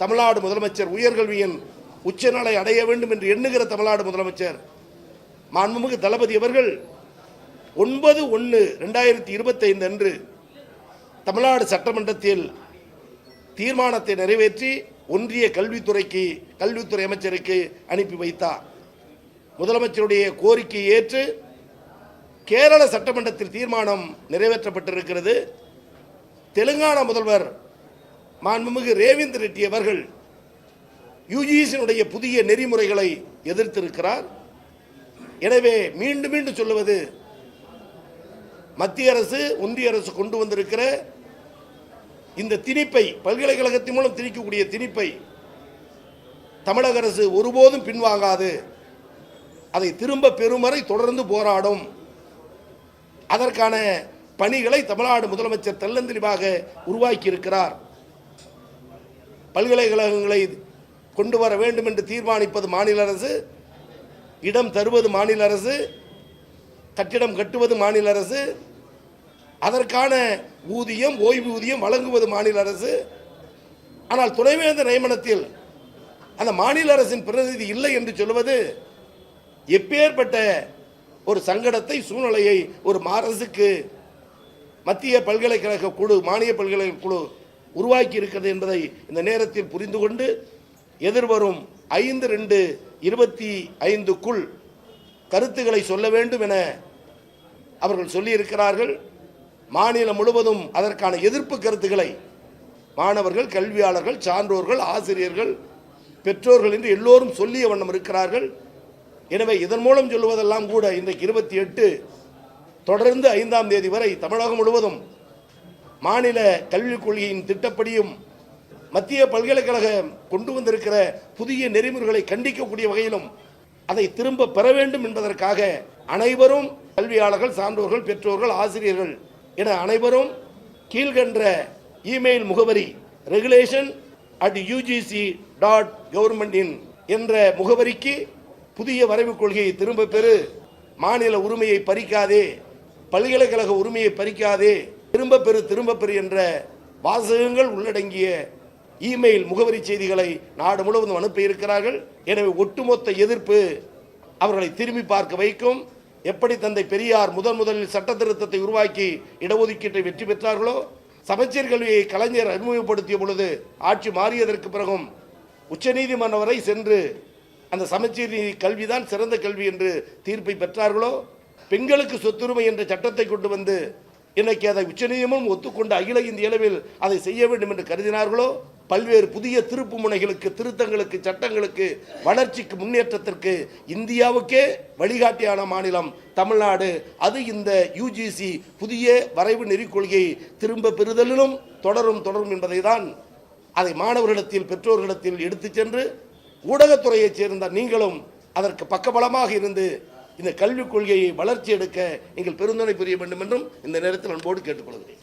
தமிழ்நாடு முதலமைச்சர் உயர்கல்வியின் உச்சநிலை அடைய வேண்டும் என்று எண்ணுகிற தமிழ்நாடு முதலமைச்சர் மாண்புமிகு தளபதி அவர்கள் ஒன்பது ஒன்று ரெண்டாயிரத்தி இருபத்தைந்து அன்று தமிழ்நாடு சட்டமன்றத்தில் தீர்மானத்தை நிறைவேற்றி ஒன்றிய கல்வித்துறைக்கு கல்வித்துறை அமைச்சருக்கு அனுப்பி வைத்தார். முதலமைச்சருடைய கோரிக்கையை ஏற்று கேரள சட்டமன்றத்தில் தீர்மானம் நிறைவேற்றப்பட்டிருக்கிறது. தெலுங்கானா முதல்வர் மாண்புமிகு ரேவிந்த் ரெட்டி அவர்கள் யுஜிசியினுடைய புதிய நெறிமுறைகளை எதிர்த்திருக்கிறார். எனவே மீண்டும் மீண்டும் சொல்லுவது மத்திய அரசு ஒன்றிய அரசு கொண்டு வந்திருக்கிற இந்த திணிப்பை பல்கலைக்கழகத்தின் மூலம் திணிக்கக்கூடிய திணிப்பை தமிழக அரசு ஒருபோதும் பின்வாங்காது. அதை திரும்ப பெறும் வரை தொடர்ந்து போராடும். அதற்கான பணிகளை தமிழ்நாடு முதலமைச்சர் தெல்லந்திரிவாக உருவாக்கியிருக்கிறார். பல்கலைக்கழகங்களை கொண்டு வர வேண்டும் என்று தீர்மானிப்பது மாநில அரசு இடம் தருவது மாநில அரசு கட்டிடம் கட்டுவது மாநில அரசு அதற்கான ஊதியம் ஓய்வூதியம் வழங்குவது மாநில அரசு. ஆனால் துணைவேந்தர் நியமனத்தில் அந்த மாநில அரசின் பிரதிநிதி இல்லை என்று சொல்வது எப்பேற்பட்ட ஒரு சங்கடத்தை சூழ்நிலையை ஒரு அரசுக்கு மத்திய பல்கலைக்கழக குழு மானிய பல்கலைக்கழக குழு உருவாக்கி இருக்கிறது என்பதை இந்த நேரத்தில் புரிந்து கொண்டு எதிர்வரும் ஐந்து ரெண்டு இருபத்தி ஐந்துக்குள் கருத்துக்களை சொல்ல வேண்டும் என அவர்கள் சொல்லியிருக்கிறார்கள். மாநிலம் முழுவதும் அதற்கான எதிர்ப்பு கருத்துக்களை மாணவர்கள் கல்வியாளர்கள் சான்றோர்கள் ஆசிரியர்கள் பெற்றோர்கள் என்று எல்லோரும் சொல்லிய வண்ணம் இருக்கிறார்கள். எனவே இதன் மூலம் சொல்லுவதெல்லாம் கூட இன்றைக்கு இருபத்தி எட்டு தொடர்ந்து ஐந்தாம் தேதி வரை தமிழகம் முழுவதும் மாநில கல்விக் கொள்கையின் திட்டப்படியும் மத்திய பல்கலைக்கழகம் கொண்டு வந்திருக்கிற புதிய நெறிமுறைகளை கண்டிக்கக்கூடிய வகையிலும் அதை திரும்ப பெற வேண்டும் என்பதற்காக அனைவரும் கல்வியாளர்கள் சான்றோர்கள் பெற்றோர்கள் ஆசிரியர்கள் என அனைவரும் கீழ்கன்ற இமெயில் முகவரி ரெகுலேஷன் அட் யூஜிசி டாட் கவர்மெண்டின் என்ற முகவரிக்கு புதிய வரைவுக் கொள்கையை திரும்ப பெறு. மாநில உரிமையை பறிக்காதே. பல்கலைக்கழக உரிமையை பறிக்காதே. திரும்ப பெறு திரும்ப பெறு என்ற வாசகங்கள் உள்ளடங்கிய இமெயில் முகவரி செய்திகளை நாடு முழுவதும் அனுப்பியிருக்கிறார்கள் எனவே ஒட்டுமொத்த எதிர்ப்பு அவர்களை திரும்பி பார்க்க வைக்கும். எப்படி தந்தை பெரியார் முதன் முதலில் சட்ட திருத்தத்தை உருவாக்கி இடஒதுக்கீட்டை வெற்றி பெற்றார்களோ சமச்சீர் கல்வியை கலைஞர் அறிமுகப்படுத்திய பொழுது ஆட்சி மாறியதற்கு பிறகும் உச்சநீதிமன்றம் வரை சென்று அந்த சமச்சீர் நீதி கல்விதான் சிறந்த கல்வி என்று தீர்ப்பை பெற்றார்களோ பெண்களுக்கு சொத்துரிமை என்ற சட்டத்தை கொண்டு வந்து இன்னைக்கு அதை உச்சநீதிமன்றம் ஒத்துக்கொண்ட அகில இந்திய அளவில் அதை செய்ய வேண்டும் என்று கருதினார்களோ? பல்வேறு புதிய திருப்பு முனைகளுக்கு திருத்தங்களுக்கு சட்டங்களுக்கு வளர்ச்சிக்கு முன்னேற்றத்திற்கு இந்தியாவுக்கே வழிகாட்டியான மாநிலம் தமிழ்நாடு. அது இந்த யுஜிசி புதிய வரைவு நெறிக் கொள்கையை திரும்ப பெறுதலிலும் தொடரும் தொடரும் என்பதை தான் அதை மாணவர்களிடத்தில் பெற்றோர்களிடத்தில் எடுத்துச் சென்று ஊடகத்துறையைச் சேர்ந்த நீங்களும் அதற்கு பக்கபலமாக இருந்து இந்த கல்விக் கொள்கையை வளர்ச்சி எடுக்க நீங்கள் பெருந்துணை புரிய வேண்டும் என்றும் இந்த நேரத்தில் அன்போடு கேட்டுக்கொள்கிறேன்.